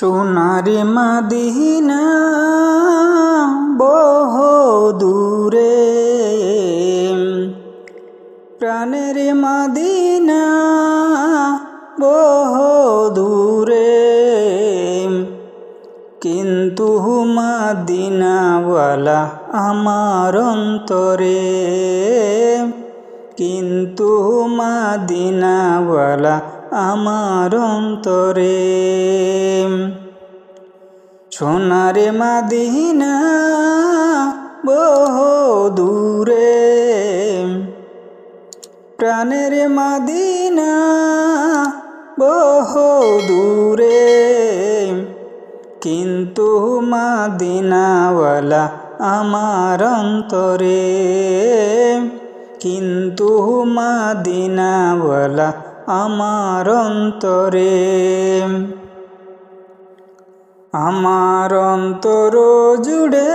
সোনারি মাদিনা বহ দূরে। প্রাণের মাদিনা বহ দূরে। কিন্তু মাদিনাওয়ালা আমার অন্তরে। কিন্তু মাদিনাওয়ালা আমার অন্তরে। সোনারে মাদিনা বহু দূরে। প্রাণের মাদিনা বহু দূরে। কিন্তু মাদিনাওয়ালা আমার অন্তরে। কিন্তু মাদিনাওয়ালা আমার অন্তরে। আমার অন্তর জুড়ে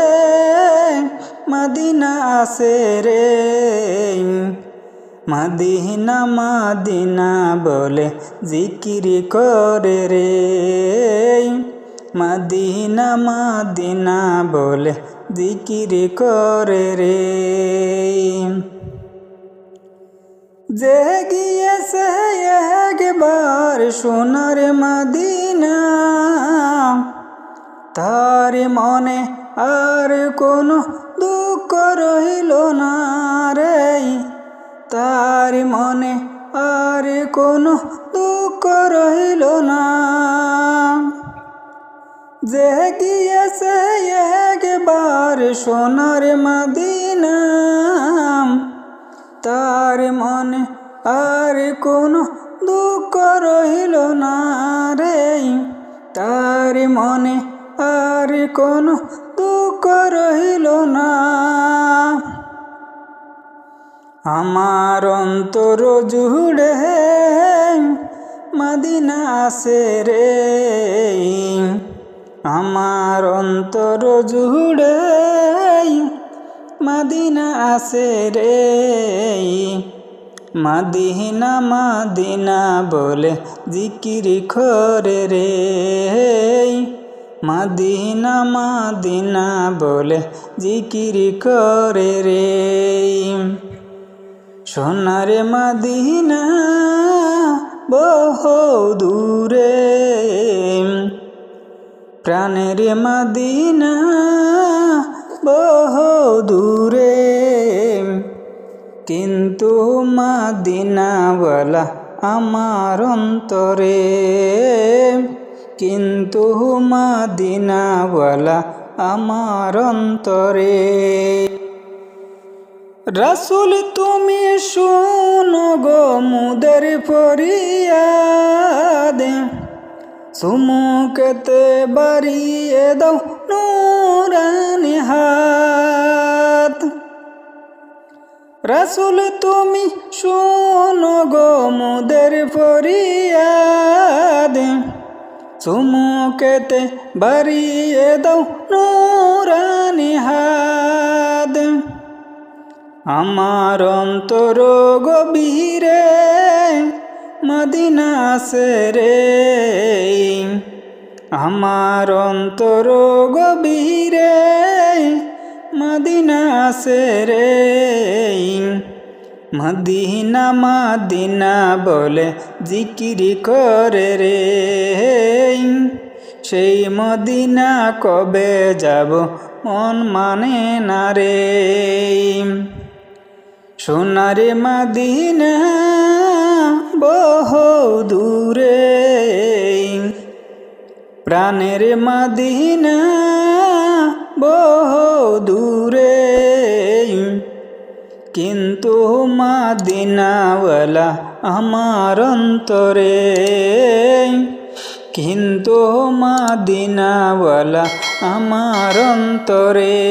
মাদিনা আসে রে। মাদিনা মাদিনা বলে জিকির করে রে। মাদিনা মাদিনা বলে জিকির করে রে। যে গিয়েছে সোনার মাদিনা, তার মনে আর কোনো দুঃখ রইল না রে। তার মনে আর কোনো দুঃখ রইল না। যে গিয়েছে একবার সোনার মাদিনা, তার মনে আর কোনো দুঃখ রইল না রে। তার মনে আর কোনো দুঃখ রইল না। আমার অন্তর জুড়ে মাদিনা আসে রে। আমার অন্তর জুড়ে মাদিনা আসে রে। মাদিনা মাদিনা বলে জিকির করে রে। মাদিনা মাদিনা বলে জিকির করে রে। সোনারে মাদিনা বহু দূরে। প্রাণের মাদিনা বহু দূরে। কিন্তু মাদিনাওয়ালা আমার অন্তরে। কিন্তু মাদিনাওয়ালা আমার অন্তরে। রসুল, তুমি শুনো গো মুদের ফরিয়াদ। সুমুখতে বাড়িয়ে দাও নুরানি। রসুল, তুমি শুনো গো মুদের ফরিয়াদ। সুমুখতে বাড়িয়ে দাও নুরানি হাত আমার অন্তর গভীরে মদিনা রে। আমার অন্তর গভীরে মদিনা সে রে। মদিনা মদিনা বলে জিকির করে রে। সেই মদিনা কবে যাব মন মানে না রে। সোনারে মাদিনা বহু দূরে। প্রাণের মাদিনা বহু দূরে কিন্তু মাদিনাওয়ালা আমার অন্তরে। কিন্তু মাদিনাওয়ালা আমার অন্তরে।